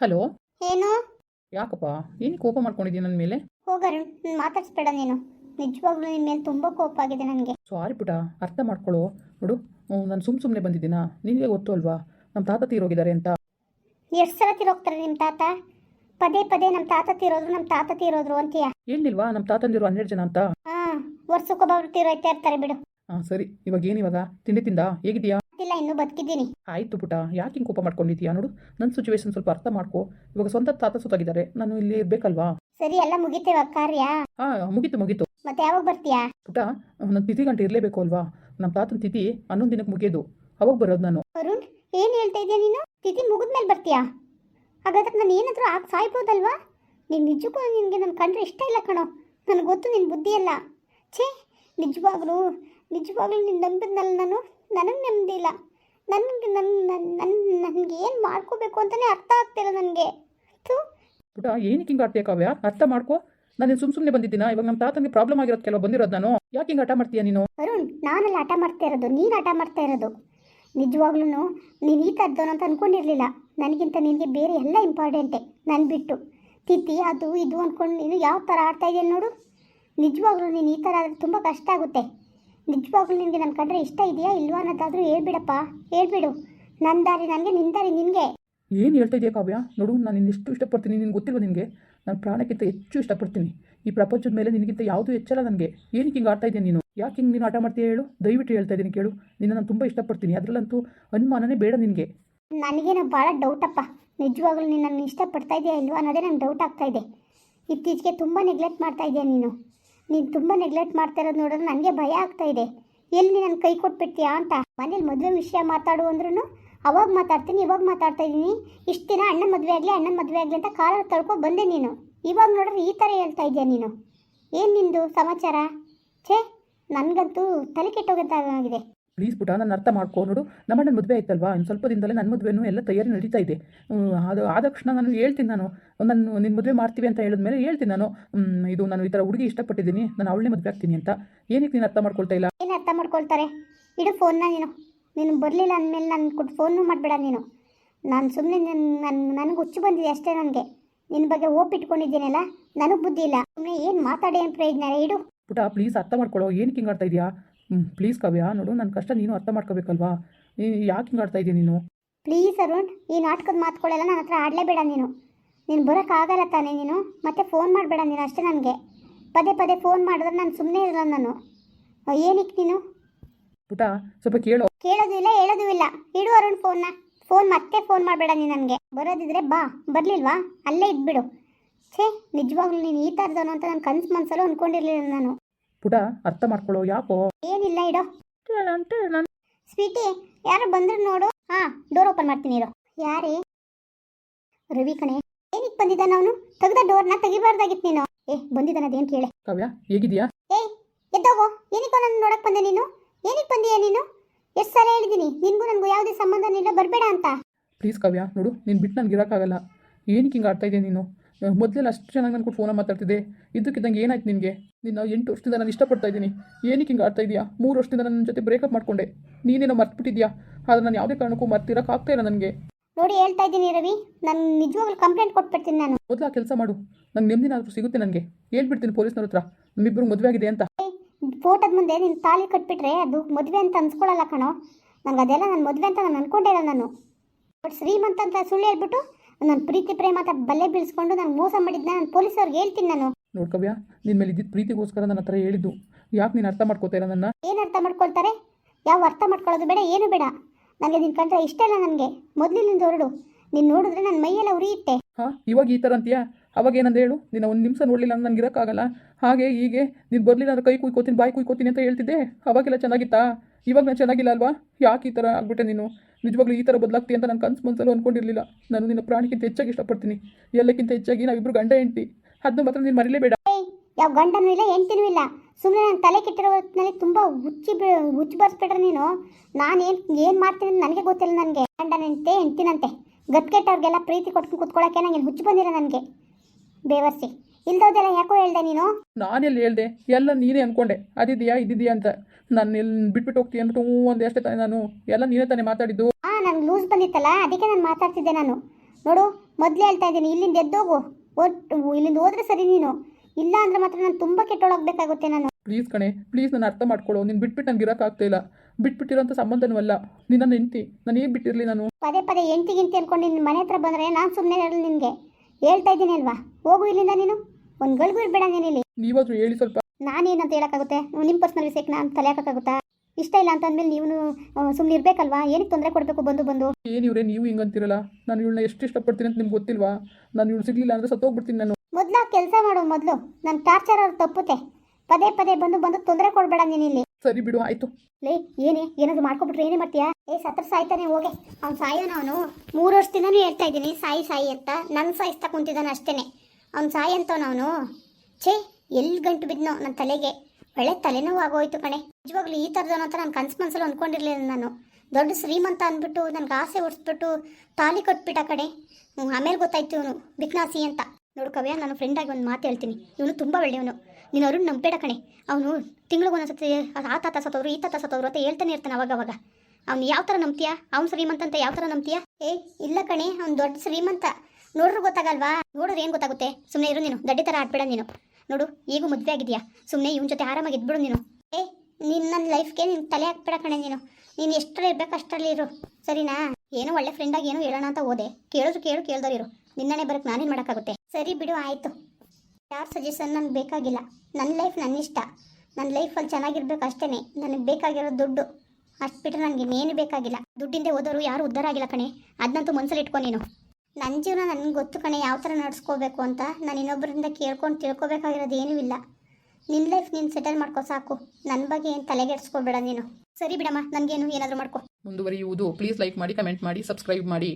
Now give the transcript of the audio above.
Hello? ಏನು? ಯಾಕಪ್ಪ? ಏನು ಕೋಪ ಮಾಡ್ಕೊಂಡಿದ್ದೀನಿ ನನ್ನ ಮೇಲೆ? ಹೋಗರುಣ್ ಮಾತಾಡ್ಸ್ಬೇಡ ನೀನು. ನಿಜವಾಗ್ಲೂ ನಿನ್ನ ಮೇಲೆ ತುಂಬಾ ಕೋಪ ಆಗಿದೆ ನನಗೆ. ಸಾರಿ ಪುಟ ಅರ್ಥ ಮಾಡ್ಕೊಳ್ಳೋ. ನೋಡು ನಾನು ಸುಮ್ಮ ಸುಮ್ಮನೆ ಬಂದಿದ್ದೀನಾ? ನಿನಗೆ ಗೊತ್ತು ಅಲ್ವಾ ನಮ್ಮ ತಾತ ತೀರೋಗಿದ್ದಾರೆ ಅಂತ. ಎಷ್ಟು ಸಲ ತಿರೋಗ್ತಾರೆ ನಿಮ್ಮ ತಾತ? ಪದೇ ಪದೇ ನಮ್ಮ ತಾತ ತೀರೋದ್ರು ನಮ್ಮ ತಾತ ತೀರೋದ್ರು ಅಂತೀಯ? ಏನಿಲ್ವಾ? ನಮ್ಮ ತಾತಂದಿರು ಹನ್ನೆರಡು ಜನ ಅಂತ. ಹಾಂ ವರ್ಷಕ್ಕೊಬ್ಬರು ತೀರೋಯ್ತಾ ಇರ್ತಾರೆ ಬಿಡು. ಹಾಂ ಸರಿ. ಇವಾಗ ಏನು ಇವಾಗ? ತಿಂಡಿ ತಿಂದ? ಹೇಗಿದೆಯಾ ಇನ್ನೂ ಬದುಕಿದ್ದೀನಿ. ಆಯಿತು ಪುಟ ಯಾಕೆ ಹಿಂಗೆ ಕೋಪ ಮಾಡ್ಕೊಂಡಿದ್ದೀಯಾ ನೋಡು? ನನ್ನ ಸಿಚುವೇಶನ್ ಸ್ವಲ್ಪ ಅರ್ಥ ಮಾಡ್ಕೋ. ಇವಾಗ ಸ್ವಂತ ತಾತ ಸುತ್ತಾಗಿದ್ದಾರೆ ನಾನು ಇಲ್ಲಿ ಇರಬೇಕಲ್ವಾ? ಸರಿ ಎಲ್ಲ ಮುಗಿತೇವ ಕಾರ್ಯ? ಹಾ ಮುಗೀತು ಮುಗೀತು. ಮತ್ತೆ ಯಾವಾಗ ಬರ್ತೀಯಾ? ಪುಟ ನನ್ನ ತಿಥಿ ಗಂಟೆ ಇರಲೇಬೇಕು ಅಲ್ವಾ? ನಮ್ಮ ತಾತನ ತಿಥಿ ಹನ್ನೊಂದು ದಿನಕ್ಕೆ ಮುಗಿಯೋದು. ಅವಾಗ ಬರೋದು ನಾನು. ಅರುಣ್ ಏನು ಹೇಳ್ತಾ ಇದೀಯ ನೀನು? ತಿಥಿ ಮುಗಿದ್ಮೇಲೆ ಬರ್ತೀಯಾ? ಹಾಗಾದ್ರೆ ನಾನು ಏನಾದರೂ ಆಗ ಸಾಯ್ಬೋದಲ್ವಾ? ನೀನು ನಿಜಕ್ಕೂ ನಿನಗೆ ನನ್ನ ಕಂಡ್ರೆ ಇಷ್ಟ ಇಲ್ಲ ಕಣೋ. ನನಗೆ ಗೊತ್ತು ನಿನ್ನ ಬುದ್ಧಿ ಅಲ್ಲ ಛೇ ನಿಜವಾಗ್ಲೂ ನಿಜವಾಗ್ಲೂ ನೀನು ನಂಬಿದ್ನಲ್ಲ ನಾನು? ನನಗೆ ನೆಮ್ಮದಿ ಇಲ್ಲ. ನನಗೆ ನನ್ನ ನನ್ನ ನನಗೆ ಏನು ಮಾಡ್ಕೋಬೇಕು ಅಂತಲೇ ಅರ್ಥ ಆಗ್ತಿಲ್ಲ ನನಗೆ. ಥೂ. ಪುಟ ಏನಕ್ಕೆ ಹಿಂಗೆ ಆಡ್ತೀಯ ಕಾವ್ಯ? ಅರ್ಥ ಮಾಡ್ಕೋ. ನಾನು ಸುಮ್ ಸುಮ್ಮನೆ ಬಂದಿದ್ದೀನ? ಇವಾಗ ನಮ್ಮ ತಾತನಿಗೆ ಪ್ರಾಬ್ಲಮ್ ಆಗಿರೋದು ಕೆಲವು ಬಂದಿರೋದು ನಾನು. ಯಾಕೆ ಹಿಂಗೆ ಆಟ ಮಾಡ್ತೀಯ ನೀನು? ಅರುಣ್ ನಾನಲ್ಲಿ ಆಟ ಮಾಡ್ತಾ ಇರೋದು. ನೀನು ಆಟ ಮಾಡ್ತಾ ಇರೋದು. ನಿಜವಾಗ್ಲೂ ನೀನು ಈ ಥರದವನು ಅಂತ ಅಂದ್ಕೊಂಡಿರಲಿಲ್ಲ ನನಗಿಂತ ನಿನಗೆ ಬೇರೆ ಎಲ್ಲ ಇಂಪಾರ್ಟೆಂಟೆ ನಾನು ಬಿಟ್ಟು. ತಿಥಿ ಅದು ಇದು ಅಂದ್ಕೊಂಡು ನೀನು ಯಾವ ಥರ ಆಡ್ತಾ ಇದೆಯಾ ನೋಡು. ನಿಜವಾಗ್ಲೂ ನೀನು ಈ ಥರ ಆದರೆ ತುಂಬ ಕಷ್ಟ ಆಗುತ್ತೆ. ನಿಜವಾಗ್ಲೂ ನಿನಗೆ ನನ್ನ ಕಂಡ್ರೆ ಇಷ್ಟ ಇದೆಯಾ ಇಲ್ವಾ ಅನ್ನೋದಾದರೂ ಹೇಳ್ಬಿಡಪ್ಪ. ಹೇಳ್ಬಿಡು. ನನ್ನ ದಾರಿ ನನಗೆ ನಿನ್ನ ದಾರಿ ನಿನಗೆ. ಏನು ಹೇಳ್ತಾ ಇದೆಯಾ ಕಾವ್ಯ? ನೋಡು ನಾನು ನಿನ್ನ ಎಷ್ಟು ಇಷ್ಟಪಡ್ತೀನಿ. ನಿನಗೆ ಗೊತ್ತಿಲ್ವ ನಿನಗೆ? ನಾನು ಪ್ರಾಣಕ್ಕಿಂತ ಹೆಚ್ಚು ಇಷ್ಟಪಡ್ತೀನಿ. ಈ ಪ್ರಪಂಚದ ಮೇಲೆ ನಿನಗಿಂತ ಯಾವುದೂ ಹೆಚ್ಚಲ್ಲ ನನಗೆ. ಏನಕ್ಕೆ ಹಿಂಗೆ ಆಡ್ತಾ ಇದೆಯಾ ನೀನು? ಯಾಕೆ ಹಿಂಗೆ ನೀನು ಆಟ ಮಾಡ್ತೀಯ ಹೇಳು? ದಯವಿಟ್ಟು ಹೇಳ್ತಾ ಇದ್ದೀನಿ ಕೇಳು. ನಿನ್ನ ನಾನು ತುಂಬ ಇಷ್ಟಪಡ್ತೀನಿ. ಅದರಲ್ಲಂತೂ ಅನುಮಾನನೇ ಬೇಡ ನಿನಗೆ. ನನಗೇನೋ ಭಾಳ ಡೌಟಪ್ಪ. ನಿಜವಾಗ್ಲೂ ನೀನು ನನ್ನ ಇಷ್ಟಪಡ್ತಾ ಇದೆಯಾ ಇಲ್ವಾ ಅನ್ನೋದೇ ನಂಗೆ ಡೌಟ್ ಆಗ್ತಾ ಇದೆ. ಇತ್ತೀಚೆಗೆ ತುಂಬ ನೆಗ್ಲೆಕ್ಟ್ ಮಾಡ್ತಾ ಇದೆಯಾ ನೀನು? ನೀನು ತುಂಬ ನೆಗ್ಲೆಕ್ಟ್ ಮಾಡ್ತಾ ಇರೋದು ನೋಡಿದ್ರೆ ನನಗೆ ಭಯ ಆಗ್ತಾ ಇದೆ. ಎಲ್ಲಿ ನನ್ನ ಕೈ ಕೊಟ್ಬಿಡ್ತೀಯಾ ಅಂತ? ಮನೇಲಿ ಮದುವೆ ವಿಷಯ ಮಾತಾಡು ಅಂದ್ರೂ ಅವಾಗ ಮಾತಾಡ್ತೀನಿ, ಇವಾಗ ಮಾತಾಡ್ತಾ ಇದ್ದೀನಿ. ಇಷ್ಟು ದಿನ ಅಣ್ಣನ ಮದುವೆ ಆಗಲಿ, ಅಣ್ಣನ ಮದುವೆ ಆಗಲಿ ಅಂತ ಕಾಲ ತಳ್ಕೊ ಬಂದೆ ನೀನು. ಇವಾಗ ನೋಡಿದ್ರೆ ಈ ಥರ ಹೇಳ್ತಾ ಇದೆಯಾ ನೀನು? ಏನು ನಿಂದು ಸಮಾಚಾರ? ಛೇ, ನನಗಂತೂ ತಲೆ ಕೆಟ್ಟೋಗಂತಾಗಿದೆ. ಪ್ಲೀಸ್ ಪುಟ ನಾನು ಅರ್ಥ ಮಾಡ್ಕೋ. ನೋಡು ನಮ್ಮಣ್ಣನ ಮದುವೆ ಆಯ್ತಲ್ವಾ? ಇನ್ನು ಸ್ವಲ್ಪ ದಿನದಲ್ಲೇ ನನ್ನ ಮದುವೆನೂ ಎಲ್ಲ ತಯಾರಿ ನಡೀತಾ ಇದೆ. ಅದು ಆದ ತಕ್ಷಣ ನಾನು ಹೇಳ್ತೀನಿ ನಾನು. ನಾನು ನಿನ್ನ ಮದುವೆ ಮಾಡ್ತೀವಿ ಅಂತ ಹೇಳಿದ್ಮೇಲೆ ಹೇಳ್ತೀನಿ ನಾನು. ಇದು ನಾನು ಈ ಥರ ಹುಡುಗಿ ಇಷ್ಟಪಟ್ಟಿದ್ದೀನಿ. ನಾನು ಅವಳೇ ಮದುವೆ ಆಗ್ತೀನಿ ಅಂತ. ಏನಕ್ಕೆ ನೀನು ಅರ್ಥ ಮಾಡ್ಕೊಳ್ತಾ ಇಲ್ಲ? ಏನು ಅರ್ಥ ಮಾಡ್ಕೊಳ್ತಾರೆ? ಇಡು ಫೋನ್ನ ನೀನು. ನೀನು ಬರಲಿಲ್ಲ ಅಂದಮೇಲೆ ನಾನು ಕೊಟ್ಟು ಫೋನು ಮಾಡಬೇಡ ನೀನು. ನಾನು ಸುಮ್ಮನೆ ನನ್ನ ನನಗೆ ಹುಚ್ಚು ಬಂದಿದೆ ಅಷ್ಟೇ ನನಗೆ. ನಿನ್ನ ಬಗ್ಗೆ ಓಪ್ ಇಟ್ಕೊಂಡಿದ್ದೀನಲ್ಲ ನನಗೆ ಬುದ್ಧಿ ಇಲ್ಲ. ಸುಮ್ಮನೆ ಏನು ಮಾತಾಡಿ ಏನು ಪ್ರಯೋಜನ ಇಡು. ಪುಟ ಪ್ಲೀಸ್ ಅರ್ಥ ಮಾಡ್ಕೊಳ್ಳೋ ಏನಕ್ಕೆ ಹಿಂಗೆ ಆಡ್ತಾ ಇದೆಯಾ ಪ್ಲೀಸ್ ಕಾವ್ಯ ನೋಡು ನನ್ನ ಕಷ್ಟ ನೀನು ಅರ್ಥ ಮಾಡ್ಕೋಬೇಕಲ್ವಾ? ಯಾಕೆ ಹಿಂಗೆ ಆಡ್ತಾ ಇದೆಯಾ ನೀನು? ಪ್ಲೀಸ್ ಅರುಣ್ ಈ ನಾಟಕದ ಮಾತುಗಳೆಲ್ಲ ನನ್ನ ಹತ್ರ ಆಡಲೇಬೇಡ ನೀನು. ನೀನು ಬರೋಕ್ಕಾಗಲ್ಲ ತಾನೇ ನೀನು ಮತ್ತೆ ಫೋನ್ ಮಾಡಬೇಡ ನೀನು ಅಷ್ಟೇ ನನಗೆ. ಪದೇ ಪದೇ ಫೋನ್ ಮಾಡಿದ್ರೆ ನಾನು ಸುಮ್ಮನೆ ಇರಲ್ಲ ನಾನು. ಏನಕ್ಕೆ ನೀನು? ಪುಟ ಸ್ವಲ್ಪ ಕೇಳೋ. ಕೇಳೋದು ಇಲ್ಲ ಹೇಳೋದು ಇಲ್ಲ. ಇಡು ಅರುಣ್ ಫೋನ್ನ ಫೋನ್ ಮತ್ತೆ ಫೋನ್ ಮಾಡಬೇಡ ನೀನು ನನಗೆ. ಬರೋದಿದ್ರೆ ಬಾ ಬರಲಿಲ್ವಾ? ಅಲ್ಲೇ ಇದ್ಬಿಡು. ಛೇ ನಿಜವಾಗ್ಲೂ ನೀನು ಈ ಥರದವನು ಅಂತ ನಾನು ಕನ್ಸು ಮನ್ಸಲ್ಲೂ ಅಂದ್ಕೊಂಡಿರಲಿಲ್ಲ ನಾನು. ಪುಟ ಅರ್ಥ ಮಾಡ್ಕೊಳ್ಳೋ ಯಾಕೋ? ಏನಿಲ್ಲ ಇಡೋ. ಅಂತ ನಾನು ಸ್ವೀಟಿ ಯಾರು ಬಂದ್ರು ನೋಡು. ಹಾ ಡೋರ್ ಓಪನ್ ಮಾಡ್ತೀನಿ ಇರೋ. ಯಾರೇ? ರವಿ ಕಣೆ ಏನಕ್ಕೆ ಬಂದಿದ್ದಾನ ಅವನು? ತೆಗ್ದ ಡೋರ್ನ ತೆಗಿಬಾರ್ದಾಗಿತ್ತು ನೀನು. ಏ ಬಂದಿದ್ದಾನ ಅದೇನು ಕೇಳೆ? ಕವ್ಯ ಹೇಗಿದ್ಯಾ ಏಯ್ ಎದ್ದೋಗೋ ಏನಕ್ಕೋ ನನ್ನ ನೋಡಕ್ ಬಂದೆ ನೀನು. ಏನಕ್ಕೆ ಬಂದಿಯ ನೀನು? ಎಷ್ಟು ಸಲ ಹೇಳಿದ್ದೀನಿ ನಿನ್ಗೂ ನನಗೂ ಯಾವುದೇ ಸಂಬಂಧ ಇಲ್ಲ. ಬರಬೇಡ ಅಂತ. ಪ್ಲೀಸ್ ಕವ್ಯ ನೋಡು ನೀನು ಬಿಟ್ಟು ನನಗೆ ಇರೋಕ್ಕಾಗಲ್ಲ. ಏನಕ್ಕೆ ಹಿಂಗೆ ಆಡ್ತಾ ಇದೆಯಾ ನೀನು? ಮೊದಲೆಲ್ಲ ಅಷ್ಟು ಚೆನ್ನಾಗಿ ನನ್ಗೆ ಕೂಡ ಫೋನಲ್ಲಿ ಮಾತಾಡ್ತಿದ್ದೆ. ಇದ್ದಕ್ಕಿದ್ದಂಗೆ ಏನಾಯ್ತು ನಿನಗೆ? ನಿನ್ನ ಎಂಟು ವರ್ಷದಿಂದ ನಾನು ಇಷ್ಟಪಡ್ತಾ ಇದ್ದೀನಿ. ಏನಕ್ಕೆ ಹಿಂಗೆ ಆಡ್ತಾ ಇದೆಯಾ ಮೂರು ವರ್ಷದಿಂದ ನನ್ನ ಜೊತೆ ಬ್ರೇಕಪ್ ಮಾಡ್ಕೊಂಡೆ. ನೀನೇನೋ ಮರ್ತ್ಬಿಟ್ಟಿದ್ಯಾ? ಆದರೆ ನಾನು ಯಾವುದೇ ಕಾರಣಕ್ಕೂ ಮರ್ತಿರೋಕ್ಕಾಗ್ತಾ ಇಲ್ಲ ನನಗೆ. ನೋಡಿ ಹೇಳ್ತಾ ಇದ್ದೀನಿ ರವಿ. ನಾನು ನಿಜವಾಗ್ಲೂ ಕಂಪ್ಲೇಂಟ್ ಕೊಟ್ಬಿಡ್ತೀನಿ ನಾನು. ಮೊದಲು ಆ ಕೆಲಸ ಮಾಡು. ನಂಗೆ ನೆಮ್ಮದಿನಾದರೂ ಸಿಗುತ್ತೆ ನನಗೆ. ಹೇಳ್ಬಿಡ್ತೀನಿ ಪೊಲೀಸ್ನವ್ರ ಹತ್ರ. ನಮ್ಮಿಬ್ಬರು ಮದುವೆ ಆಗಿದೆ ಅಂತ. ಫೋಟೋದ ಮುಂದೆ ನೀನು ತಾಲಿ ಕಟ್ಬಿಟ್ರೆ ಅದು ಮದುವೆ ಅಂತ ಅನ್ಸ್ಕೊಳ್ಳಲ್ಲ ಕಣೋ. ನಂಗೆ ಅದೆಲ್ಲ ನನ್ನ ಮದುವೆ ಅಂತ ನಾನು ಅನ್ಕೊಂಡೇ ಇಲ್ಲ ನಾನು. ಬಟ್ ಶ್ರೀಮಂತ ಅಂತ ಸುಳ್ಳು ಹೇಳ್ಬಿಟ್ಟು ನನ್ನ ಪ್ರೀತಿ ಪ್ರೇಮ ಅಂತ ಬಲ್ಲೆ ಬೀಳಿಸ್ಕೊಂಡು ನಾನು ಮೋಸ ಮಾಡಿದ್ನ ನಾನು ಪೊಲೀಸವ್ರಿಗೆ ಹೇಳ್ತೀನಿ ನಾನು. ನೋಡ್ ನಿನ್ ನಿನ್ನ ಮೇಲೆ ಇದ್ದಿದ್ದು ಪ್ರೀತಿಗೋಸ್ಕರ ನನ್ನ ಹತ್ರ ಹೇಳಿದ್ದು. ಯಾಕೆ ನೀನು ಅರ್ಥ ಮಾಡ್ಕೋತಾ ಇಲ್ಲ ನನ್ನ? ಏನು ಅರ್ಥ ಮಾಡ್ಕೊಳ್ತಾರೆ? ಯಾವ ಅರ್ಥ ಮಾಡ್ಕೊಳ್ಳೋದು ಬೇಡ ಏನು ಬೇಡ. ನನಗೆ ನಿನ್ನ ಕಂಡ್ರೆ ಇಷ್ಟ ಇಲ್ಲ ನನಗೆ. ಮೊದಲಿನಿಂದ ಹೊರಡು. ನೀನು ನೋಡಿದ್ರೆ ನನ್ನ ಮೈಯೆಲ್ಲ ಉರಿಯುತ್ತೆ. ಹಾಂ ಇವಾಗ ಈ ಥರ ಅಂತೀಯಾ? ಅವಾಗ ಏನಂದ ಹೇಳು, ನಿನ್ನ ಒಂದು ನಿಮಿಷ ನೋಡಲಿಲ್ಲ ಅಂದ್ರೆ ನನಗೆ ಇರೋಕ್ಕಾಗಲ್ಲ. ಹಾಗೆ ಹೀಗೆ, ನೀನು ಬರಲಿಲ್ಲ ಅಂದ್ರೆ ಕೈ ಕುಯ್ಕೋತೀನಿ, ಬಾಯಿ ಕುಯ್ಕೋತೀನಿ ಅಂತ ಹೇಳ್ತಿದ್ದೆ. ಅವಾಗೆಲ್ಲ ಚೆನ್ನಾಗಿತ್ತಾ? ಇವಾಗ ನಾನು ಚೆನ್ನಾಗಿಲ್ಲ ಅಲ್ವಾ? ಯಾಕೆ ಈ ಥರ ಆಗ್ಬಿಟ್ಟೆ ನೀನು? ನಿಜವಾಗ್ಲೂ ಈ ಥರ ಬದಲಾಗ್ತಿ ಅಂತ ನಾನು ಕನ್ಸು ಮನಸ್ಸಲ್ಲೂ ಅಂದ್ಕೊಂಡಿರಲಿಲ್ಲ ನಾನು ನಿನ್ನ ಪ್ರಾಣಿಗಿಂತ ಹೆಚ್ಚಾಗಿ ಇಷ್ಟಪಡ್ತೀನಿ. ಎಲ್ಲಕ್ಕಿಂತ ಹೆಚ್ಚಾಗಿ ನಾವಿಬ್ಬರು ಗಂಡ ಹೆಂಡ್ತಿ. ಅದನ್ನ ಮಾತ್ರ ನೀನು ಮರಿಲೇಬೇಡ. ಯಾವ ಗಂಡನೂ ಇಲ್ಲ, ಹೆಂಡ್ತಿನೂ ಇಲ್ಲ. ಸುಮ್ಮನೆ ನಾನು ತಲೆ ಕೆಟ್ಟಿರೋ ಹೊತ್ತಿನಲ್ಲಿ ತುಂಬ ಹುಚ್ಚಿ ಹುಚ್ಚು ಬರ್ಸ್ಬಿಟ್ರೆ ನೀನು. ನಾನು ಏನು ಏನು ಮಾಡ್ತೀನಿ ನನಗೆ ಗೊತ್ತಿಲ್ಲ ನನಗೆ. ಗಂಡನಂತೆ, ಹೆಂಡ್ತಿನಂತೆ. ಗತ್ಕೆಟ್ಟವ್ರಿಗೆಲ್ಲ ಪ್ರೀತಿ ಕೊಟ್ಕೊಂಡು ಕೂತ್ಕೊಳ್ಳೋಕೆ ನಂಗೆ ಹುಚ್ಚು ಬಂದಿರೋ ನನಗೆ. ಬೇವರ್ಸಿ ಇಲ್ದೋದೆಲ್ಲ ಯಾಕೋ ಹೇಳ್ದೆ ನೀನು? ನಾನೆಲ್ಲಿ ಹೇಳ್ದೆ? ಎಲ್ಲ ನೀನೇ ಅನ್ಕೊಂಡೆ. ಅದಿದೆಯಾ ಇದಿದೆಯಾ ಅಂತ. ನಾನು ಇಲ್ಲಿ ಬಿಟ್ಬಿಟ್ಟು ಹೋಗ್ತೀನಿ ಅಂದ್ಬಿಟ್ಟು ಹ್ಞೂ ಒಂದು ಎಷ್ಟೇ ತಾನೆ ನಾನು. ಎಲ್ಲ ನೀನೇ ತಾನೇ ಮಾತಾಡಿದ್ದು. ಆ ನಂಗೆ ಲೂಸ್ ಬಂದಿತ್ತಲ್ಲ ಅದಕ್ಕೆ ನಾನು ಮಾತಾಡ್ತಿದ್ದೆ ನಾನು. ನೋಡು ಮೊದಲೇ ಹೇಳ್ತಾ ಇದ್ದೀನಿ ಇಲ್ಲಿಂದ ಎದ್ದೋಗು. ಒಟ್ಟು ಇಲ್ಲಿಂದ ಹೋದ್ರೆ ಸರಿ ನೀನು. ಇಲ್ಲ ಅಂದ್ರೆ ಮಾತ್ರ ನಾನು ತುಂಬ ಕೆಟ್ಟೊಳಗ್ಬೇಕಾಗುತ್ತೆ ನಾನು. ಪ್ಲೀಸ್ ಕಣೆ ಪ್ಲೀಸ್ ನಾನು ಅರ್ಥ ಮಾಡ್ಕೊಳ್ಳೋ. ನೀನು ಬಿಟ್ಬಿಟ್ಟು ನನಗೆ ಇರೋಕ್ಕಾಗ್ತಾ ಇಲ್ಲ. ಬಿಟ್ಬಿಟ್ಟಿರೋಂಥ ಸಂಬಂಧನೂ ಅಲ್ಲ. ನಿನ್ನ ಹೆಂಡ್ತಿ ನಾನು ಹೇಗೆ ಬಿಟ್ಟಿರಲಿ ನಾನು? ಪದೇ ಪದೇ ಎಂಟಿ ಗಿಂತಿ ಅನ್ಕೊಂಡು ನಿನ್ನ ಮನೆ ಹತ್ರ ಬಂದರೆ ನಾನು ಸುಮ್ಮನೆ ಇರಲಿ ನಿನಗೆ. ಹೇಳ್ತಾ ಇದ್ದೀನಿ ಅಲ್ವಾ? ಹೋಗು ಇಲ್ಲಿಂದ ನೀನು. ಒಂದು ಗಳಿಗೂ ಇರಬೇಡ ನೀನಿಲ್ಲಿ ನೀವಾದರೂ ಹೇಳಿ ಸ್ವಲ್ಪ. ನಾನೇನಂತ ಹೇಳಕ್ಕಾಗುತ್ತೆ? ನಿಮ್ಮ ಪರ್ಸ್ನಲ್ ವಿಷಯಕ್ಕೆ ನಾನು ತಲೆ ಹಾಕೋಕ್ಕಾಗುತ್ತಾ? ಇಷ್ಟ ಇಲ್ಲ ಅಂತ ಅಂದಮೇಲೆ ನೀವು ಸುಮ್ಮನೆ ಇರಬೇಕಲ್ವಾ? ಏನಕ್ಕೆ ತೊಂದರೆ ಕೊಡಬೇಕು ಬಂದು ಬಂದು? ಏನು ಇವ್ರೆ ನೀವು ಹಿಂಗಂತಿರಲ್ಲ? ನಾನು ಇವಳನ್ನ ಎಷ್ಟು ಇಷ್ಟಪಡ್ತೀನಿ ಅಂತ ನಿಮ್ಗೆ ಗೊತ್ತಿಲ್ವಾ? ನಾನು ಇವಳು ಸಿಗಲಿಲ್ಲ ಅಂದರೆ ಸತ್ತೋಗ್ಬಿಡ್ತೀನಿ ನಾನು. ಮೊದಲು ಕೆಲಸ ಮಾಡು ಮೊದಲು. ನನ್ನ ಟಾರ್ಚರ್ ಅವ್ರು ತಪ್ಪುತ್ತೆ. ಪದೇ ಪದೇ ಬಂದು ಬಂದು ತೊಂದರೆ ಕೊಡಬೇಡ ನೀನು ಇಲ್ಲಿ. ಸರಿ ಬಿಡು, ಆಯ್ತು. ಲೇ, ಏನೇ, ಏನಾದ್ರು ಮಾಡ್ಕೊಬಿಟ್ರೆ ಏನೇ ಮಾಡ್ತೀಯಾ? ಏ, ಸತ್ರ ಸಾಯ್ತಾನೆ, ಹೋಗೆ. ಅವ್ನು ಸಾಯೋನ ಅವನು ಮೂರು ವರ್ಷದಿಂದನೂ ಹೇಳ್ತಾ ಇದ್ದೀನಿ, ಸಾಯಿ ಸಾಯಿ ಅಂತ. ನನ್ನ ಸಾಯಿಸ್ತಾ ಕುಂತಿದ್ದಾನೆ ಅಷ್ಟೇನೆ. ಅವ್ನು ಸಾಯಿ ಅಂತವನು ಅವನು ಛೇ ಎಲ್ಲಿ ಗಂಟು ಬಿದ್ನೋ ನನ್ನ ತಲೆಗೆ. ಒಳ್ಳೆ ತಲೆನೋವು ಆಗೋಯ್ತು ಕಣೆ. ನಿಜವಾಗ್ಲೂ ಈ ಥರದವನು ಅಂತ ನಾನು ಕನ್ಸು ಮನಸ್ಸಲ್ಲಿ ಅಂದ್ಕೊಂಡಿರ್ಲಿಲ್ಲ ನಾನು. ದೊಡ್ಡ ಶ್ರೀಮಂತ ಅಂದ್ಬಿಟ್ಟು ನನಗೆ ಆಸೆ ಹೊಡ್ಸ್ಬಿಟ್ಟು ತಾಲಿ ಕಟ್ಬಿಟ್ಟ ಕಡೆ ಆಮೇಲೆ ಗೊತ್ತಾಯ್ತು ಇವನು, ಬಿಕ್ನಾಸಿ ಅಂತ. ನೋಡ್ಕವ್ಯಾ ನಾನು ಫ್ರೆಂಡಾಗಿ ಒಂದು ಮಾತು ಹೇಳ್ತೀನಿ. ಇವನು ತುಂಬ ಒಳ್ಳೆಯವನು. ನೀನು ಅವ್ರನ್ನ ನಂಬೇಡ ಕಣೆ. ಅವನು ತಿಂಗಳಿಗೆ ಒಂದೊಂದ್ಸತಿ ಆ ತಾತ ಸತ್ತೋರು ಈ ತಾತ ಸತ್ತೋರು ಅಂತ ಹೇಳ್ತಾನೆ ಇರ್ತಾನೆ ಅವಾಗ ಅವಾಗ ಅವ್ನು ಯಾವ ಥರ ನಂಬ್ತೀಯಾ? ಅವ್ನು ಶ್ರೀಮಂತ ಅಂತ ಯಾವ ಥರ ನಂಬ್ತೀಯಾ? ಏ, ಇಲ್ಲ ಕಣೆ, ಅವ್ನು ದೊಡ್ಡ ಶ್ರೀಮಂತ. ನೋಡ್ರು ಗೊತ್ತಾಗಲ್ವಾ? ನೋಡಿದ್ರೆ ಏನು ಗೊತ್ತಾಗುತ್ತೆ? ಸುಮ್ಮನೆ ಇರು ನೀನು. ದಡ್ಡಿ ಥರ ಆಡ್ಬೇಡ ನೀನು. ನೋಡು, ಈಗೂ ಮದುವೆ ಆಗಿದೆಯಾ? ಸುಮ್ಮನೆ ಇವನ ಜೊತೆ ಆರಾಮಾಗಿ ಇದ್ಬಿಡು ನೀನು. ಏ ನಿನ್ನ ನನ್ನ ಲೈಫ್ಗೆ ನೀನು ತಲೆ ಹಾಕ್ಬೇಡ ಕಣೆ ನೀನು. ನೀನು ಎಷ್ಟರಲ್ಲಿ ಇರ್ಬೇಕು ಅಷ್ಟರಲ್ಲಿ ಇರು. ಸರಿನಾ? ಏನೋ ಒಳ್ಳೆ ಫ್ರೆಂಡಾಗಿ ಏನೋ ಹೇಳೋಣ ಅಂತ ಹೋದೆ. ಕೇಳಿದ್ರು ಕೇಳು ಕೇಳ್ದೋರಿರು ನಿನ್ನನೆ ಬರಕ್ಕೆ ನಾನೇನು ಮಾಡೋಕ್ಕಾಗುತ್ತೆ? ಸರಿ ಬಿಡು, ಆಯಿತು. ಯಾರ ಸಜೆಷನ್ ನನಗೆ ಬೇಕಾಗಿಲ್ಲ. ನನ್ನ ಲೈಫ್ ನನ್ನ ಇಷ್ಟ ನನ್ನ ಲೈಫಲ್ಲಿ ಚೆನ್ನಾಗಿರ್ಬೇಕು ಅಷ್ಟೇ ನನಗೆ ಬೇಕಾಗಿರೋ ದುಡ್ಡು ಅಷ್ಟು ಬಿಟ್ಟರೆ ನನಗೆ ಇನ್ನೇನು ಬೇಕಾಗಿಲ್ಲ. ದುಡ್ಡಿಂದೆ ಓದೋರು ಯಾರು ಉದ್ಧಾರ ಆಗಿಲ್ಲ ಕಣೆ. ಅದನ್ನಂತೂ ಮನಸ್ಸಲ್ಲಿ ಇಟ್ಕೊ ನೀನು. ನನ್ನ ಜೀವನ ನನಗೆ ಗೊತ್ತು ಕಣೆ ಯಾವ ಥರ ನಡ್ಸ್ಕೋಬೇಕು ಅಂತ. ನಾನು ಇನ್ನೊಬ್ಬರಿಂದ ಕೇಳ್ಕೊಂಡು ತಿಳ್ಕೊಬೇಕಾಗಿರೋದು ಏನೂ ಇಲ್ಲ. ನಿನ್ನ ಲೈಫ್ ನೀನು ಸೆಟಲ್ ಮಾಡ್ಕೋ ಸಾಕು. ನನ್ನ ಬಗ್ಗೆ ಏನು ತಲೆಗೆಡ್ಸ್ಕೊಬೇಡ ನೀನು. ಸರಿ ಬಿಡಮ್ಮ, ನನಗೇನು ಏನಾದರೂ ಮಾಡ್ಕೊ. ಮುಂದುವರಿಯುವುದು. ಪ್ಲೀಸ್ ಲೈಕ್ ಮಾಡಿ ಕಮೆಂಟ್ ಮಾಡಿ ಸಬ್ಸ್ಕ್ರೈಬ್ ಮಾಡಿ.